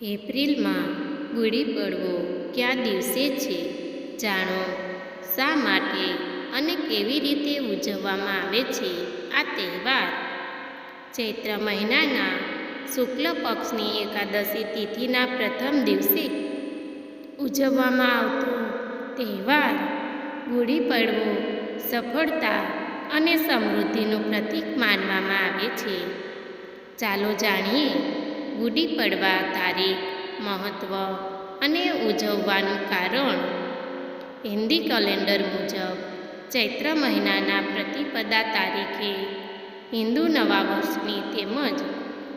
એપ્રિલમાં ગુડી પડવો કયા દિવસે છે? જાણો. શા માટે અને કેવી રીતે ઉજવવામાં આવે છે આ તહેવાર? ચૈત્ર મહિનાના શુક્લ પક્ષની એકાદશી તિથિના પ્રથમ દિવસે ઉજવવામાં આવતો તહેવાર ગુડી પડવો સફળતા અને સમૃદ્ધિનું પ્રતીક માનવામાં આવે છે. ચાલો જાણીએ ગુડી પડવા તારીખ મહત્ત્વ અને ઉજવવાનું કારણ. હિન્દી કેલેન્ડર મુજબ ચૈત્ર મહિનાના પ્રતિપદા તારીખે હિન્દુ નવા વર્ષની તેમજ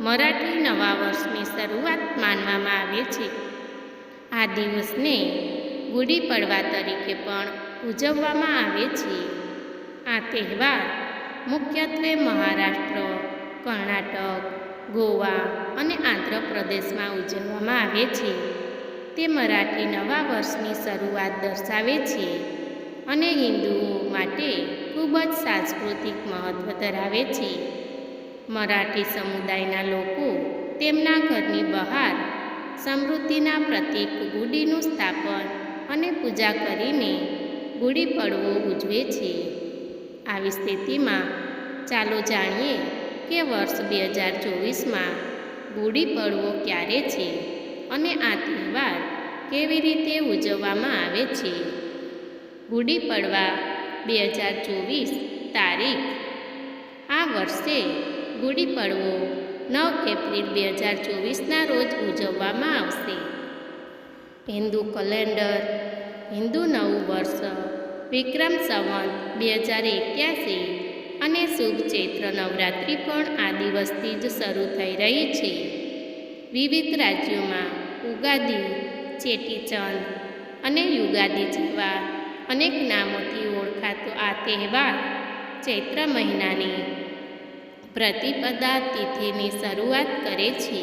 મરાઠી નવા વર્ષની શરૂઆત માનવામાં આવે છે. આ દિવસને ગુડી પડવા તરીકે પણ ઉજવવામાં આવે છે. આ તહેવાર મુખ્યત્વે મહારાષ્ટ્ર, કર્ણાટક ગોવા અને આંધ્રપ્રદેશમાં ઉજવવામાં આવે છે. તે મરાઠી નવા વર્ષની શરૂઆત દર્શાવે છે અને હિન્દુઓ માટે ખૂબ જ સાંસ્કૃતિક મહત્ત્વ ધરાવે છે. મરાઠી સમુદાયના લોકો તેમના ઘરની બહાર સમૃદ્ધિના પ્રતીક ગુડીનું સ્થાપન અને પૂજા કરીને ગુડી પડવો ઉજવે છે. આવી સ્થિતિમાં ચાલો જાણીએ કે વર્ષ બે હજાર ચોવીસમાં ગુડી પડવો ક્યારે છે અને આ તહેવાર કેવી રીતે ઉજવવામાં આવે છે? ગુડી પડવા બે હજાર ચોવીસ તારીખ. આ વર્ષે ગુડી પડવો નવ એપ્રિલ બે હજાર ચોવીસના રોજ ઉજવવામાં આવશે. હિન્દુ કેલેન્ડર, હિન્દુ નવું વર્ષ, વિક્રમ સંવત બે હજાર એક્યાસી અને શુભ ચૈત્ર નવરાત્રિ પણ આ દિવસથી જ શરૂ થઈ રહી છે. વિવિધ રાજ્યોમાં ઉગાદી, ચેટીચંદ અને યુગાદી જેવા અનેક નામોથી ઓળખાતો આ તહેવાર ચૈત્ર મહિનાની પ્રતિપદા તિથિની શરૂઆત કરે છે.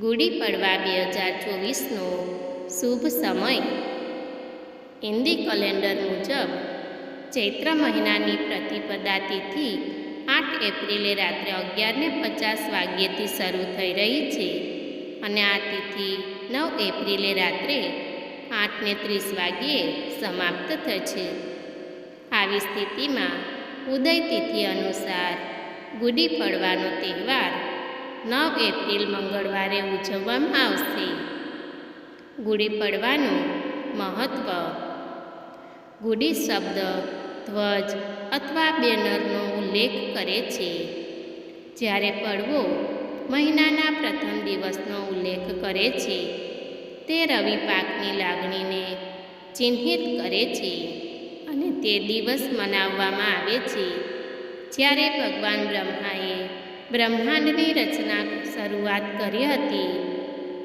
ગુડી પડવા બે હજાર ચોવીસનો શુભ સમય. હિન્દી કેલેન્ડર મુજબ ચૈત્ર મહિનાની પ્રતિપદા તિથિ આઠ એપ્રિલે રાત્રે અગિયારને પચાસ વાગ્યેથી શરૂ થઈ રહી છે. અને આ તિથિ નવ એપ્રિલે રાત્રે આઠને ત્રીસ વાગ્યે સમાપ્ત થશે. આવી સ્થિતિમાં ઉદય તિથિ અનુસાર ગુડી પડવાનો તહેવાર નવ એપ્રિલ મંગળવારે ઉજવવામાં આવશે. ગુડી પડવાનું મહત્ત્વ ગુડી શબ્દ ધ્વજ અથવા બેનરનો ઉલ્લેખ કરે છે. જ્યારે પડવો મહિનાના પ્રથમ દિવસનો ઉલ્લેખ કરે છે, તે રવિ પાકની લાગણીને ચિહ્નિત કરે છે અને તે દિવસ મનાવવામાં આવે છે. જ્યારે ભગવાન બ્રહ્માએ બ્રહ્માંડની રચના શરૂઆત કરી હતી,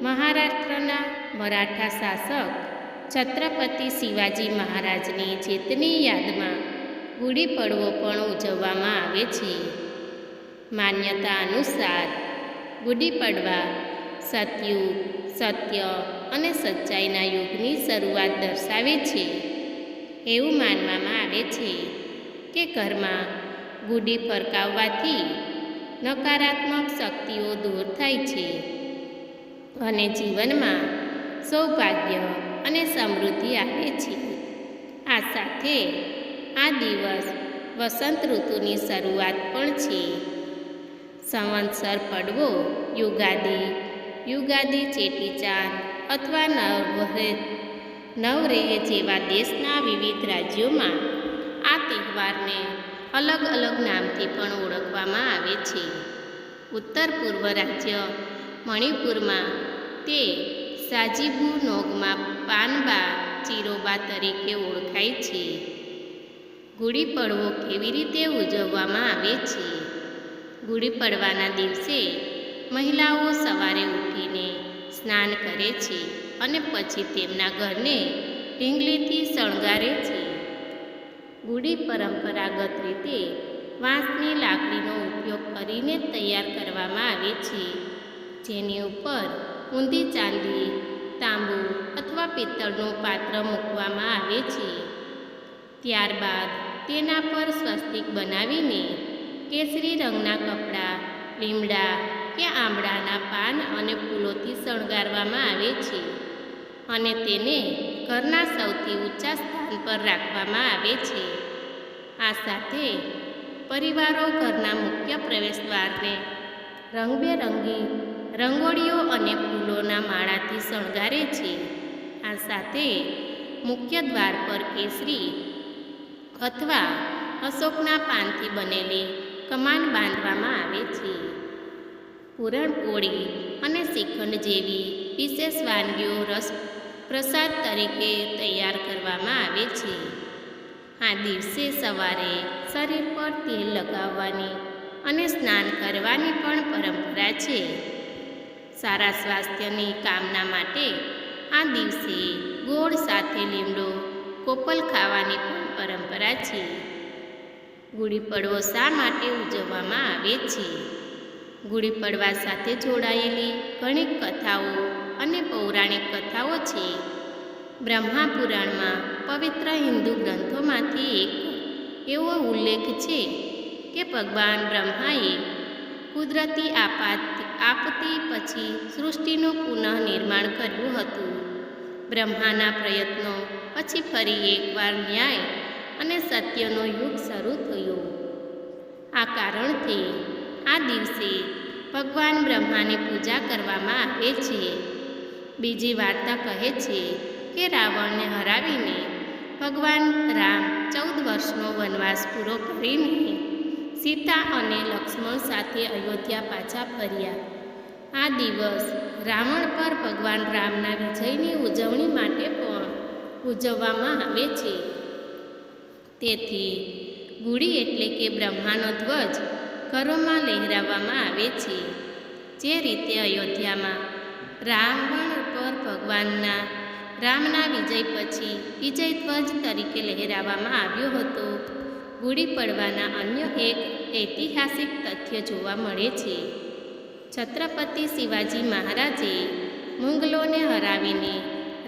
મહારાષ્ટ્રના મરાઠા શાસક છત્રપતિ શિવાજી મહારાજની જીતની યાદમાં ગુડી પડવો પણ ઉજવવામાં આવે છે. માન્યતા અનુસાર, ગુડી પડવા સતયુગ, સત્ય અને સચ્ચાઈના યુગની શરૂઆત દર્શાવે છે. એવું માનવામાં આવે છે કે ઘરમાં ગુડી ફરકાવવાથી નકારાત્મક શક્તિઓ દૂર થાય છે અને જીવનમાં સૌભાગ્ય અને સમૃદ્ધિ આવે છે. આ સાથે આ દિવસ વસંત ઋતુની શરૂઆત પણ છે. સંવત્સર પડવો, યુગાદી યુગાદી ચેટીચાંદ અથવા નવરે નવરેહ જેવા દેશના વિવિધ રાજ્યોમાં આ તહેવારને અલગ અલગ નામથી પણ ઓળખવામાં આવે છે. ઉત્તર પૂર્વ રાજ્ય મણિપુરમાં તે સાજીબુ નોગમાં પાનબા ચિરોબા તરીકે ઓળખાય છે. ગુડી પડવો કેવી રીતે ઉજવવામાં આવે છે? ગુડી પડવાના દિવસે મહિલાઓ સવારે ઉઠીને સ્નાન કરે છે અને પછી તેમના ઘરને ઢીંગલીથી શણગારે છે. ગુડી પરંપરાગત રીતે વાંસની લાકડીનો ઉપયોગ કરીને તૈયાર કરવામાં આવે છે, જેની ઉપર ઊંધી ચાંદી, તાંબુ અથવા પિત્તળનું પાત્ર મૂકવામાં આવે છે. ત્યારબાદ તેના પર સ્વસ્તિક બનાવીને કેસરી રંગના કપડાં, લીમડા કે આંબળાના પાન અને ફૂલોથી શણગારવામાં આવે છે અને તેને ઘરના સૌથી ઊંચા સ્થાન પર રાખવામાં આવે છે. આ સાથે પરિવારો ઘરના મુખ્ય પ્રવેશદ્વારને રંગબેરંગી રંગોળીઓ અને ફૂલોના માળાથી શણગારે છે. આ સાથે મુખ્ય દ્વાર પર કેસરી અથવા અશોકના પાનથી બનેલી કમાન બાંધવામાં આવે છે. પૂરણપોળી અને શ્રીખંડ જેવી વિશેષ વાનગીઓ રસ પ્રસાદ તરીકે તૈયાર કરવામાં આવે છે. આ દિવસે સવારે શરીર પર તેલ લગાવવાની અને સ્નાન કરવાની પણ પરંપરા છે. સારા સ્વાસ્થ્યની કામના માટે આ દિવસે ગોળ સાથે લીમડો, કોપલ ખાવાની પણ પરંપરા છે. ગુડી પડવો શા માટે ઉજવવામાં આવે છે? ગુડી પડવા સાથે જોડાયેલી ઘણી કથાઓ અને પૌરાણિક કથાઓ છે. બ્રહ્મા પુરાણમાં પવિત્ર હિન્દુ ગ્રંથોમાંથી એક એવો ઉલ્લેખ છે કે ભગવાન બ્રહ્માએ કુદરતી આપાત આપતી પછી સૃષ્ટિનું પુનઃનિર્માણ કર્યું હતું. બ્રહ્માના પ્રયત્નો પછી ફરી એકવાર ન્યાય અને સત્યનો યુગ શરૂ થયો. આ કારણથી આ દિવસે ભગવાન બ્રહ્માની પૂજા કરવામાં આવે છે. બીજી વાર્તા કહે છે કે રાવણને હરાવીને ભગવાન રામ ચૌદ વર્ષનો વનવાસ પૂરો કરીને સીતા અને લક્ષ્મણ સાથે અયોધ્યા પાછા ફર્યા. આ દિવસ રાવણ પર ભગવાન રામના વિજયની ઉજવણી માટે પણ ઉજવવામાં આવે છે. તેથી ગુડી એટલે કે બ્રહ્માનો ધ્વજ ઘરોમાં લહેરાવવામાં આવે છે. જે રીતે અયોધ્યામાં રાવણ પર ભગવાનના રામના વિજય પછી વિજય ધ્વજ તરીકે લહેરાવવામાં આવ્યો હતો. ગુડી પડવાના અન્ય એક ઐતિહાસિક તથ્ય જોવા મળે છે. છત્રપતિ શિવાજી મહારાજે મુંગલોને હરાવીને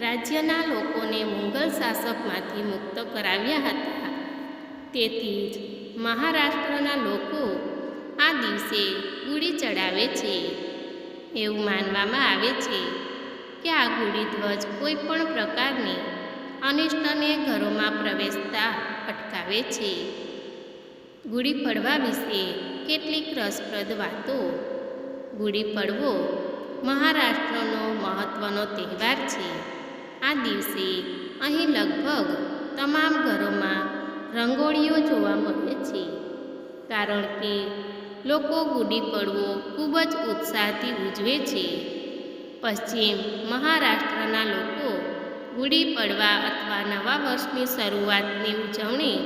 રાજ્યના લોકોને મુગલ શાસકમાંથી મુક્ત કરાવ્યા હતા. તેથી જ મહારાષ્ટ્રના લોકો આ દિવસે ગુડી ચડાવે છે. એવું માનવામાં આવે છે કે આ ગુડી ધ્વજ કોઈ પણ પ્રકારની અનિષ્ટને ઘરોમાં પ્રવેશતા અટકાવે છે. ગુડી પડવા વિશે કેટલીક રસપ્રદ વાતો. ગુડી પડવો મહારાષ્ટ્રનો મહત્ત્વનો તહેવાર છે. આ દિવસે અહીં લગભગ તમામ ઘરોમાં રંગોળીઓ જોવા મળે છે. કારણ કે લોકો ગુડી પડવો ખૂબ જ ઉત્સાહથી ઉજવે છે. પશ્ચિમ મહારાષ્ટ્રના લોકો ગુડી પડવા અથવા નવા વર્ષની શરૂઆતની ઉજવણી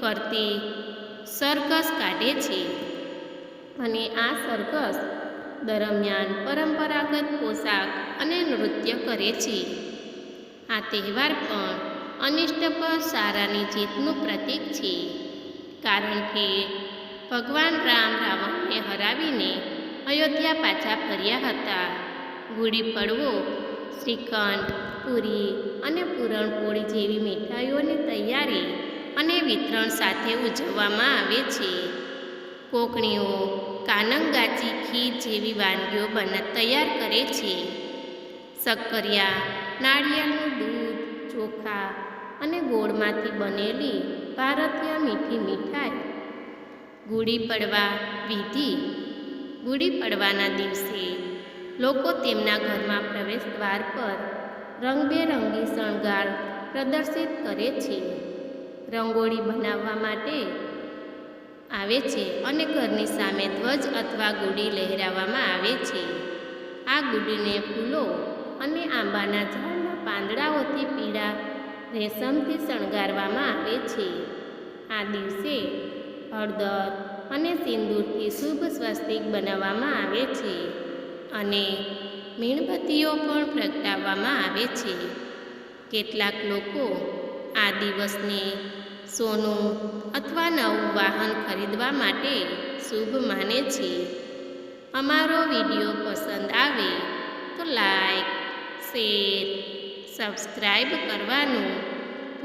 કરતી સરઘસ કાઢે છે. અને આ સરઘસ દરમિયાન પરંપરાગત પોશાક અને નૃત્ય કરે છે. આ તહેવાર પણ અનિષ્ટ પર સારાની જીતનું પ્રતીક છે. કારણ કે ભગવાન રામ રાવણને હરાવીને અયોધ્યા પાછા ફર્યા હતા. ગુડી પડવો, શ્રીખંડ, પૂરી અને પૂરણપોળી જેવી મીઠાઈઓની તૈયારી અને વિતરણ સાથે ઉજવવામાં આવે છે. કોકણીઓ કાનંગાચી ખીર જેવી વાનગીઓ બના તૈયાર કરે છે. શક્કરિયા, નાળિયેરનું દૂધ, ચોખા અને ગોળમાંથી બનેલી ભારતીય મીઠી મીઠાઈ. ગુડી પડવા વિધિ. ગુડી પડવાના દિવસે લોકો તેમના ઘરમાં પ્રવેશ દ્વાર પર રંગબેરંગી શણગાર પ્રદર્શિત કરે છે. રંગોળી બનાવવા માટે આવે છે અને ઘરની સામે ધ્વજ અથવા ગુડી લહેરાવવામાં આવે છે. આ ગુડીને ફૂલો અને આંબાના ઝાડના પાંદડાઓથી પીળા રેશમથી શણગારવામાં આવે છે. આ દિવસે હળદર અને સિંદૂરથી શુભ સ્વસ્તિક બનાવવામાં આવે છે અને મીણબત્તીઓ પણ પ્રગટાવવામાં આવે છે. કેટલાક લોકો આ દિવસને સોનું અથવા નવું વાહન ખરીદવા માટે શુભ માને છે. અમારો વીડિયો પસંદ આવે તો લાઈક, શેર, સબસ્ક્રાઈબ કરવાનું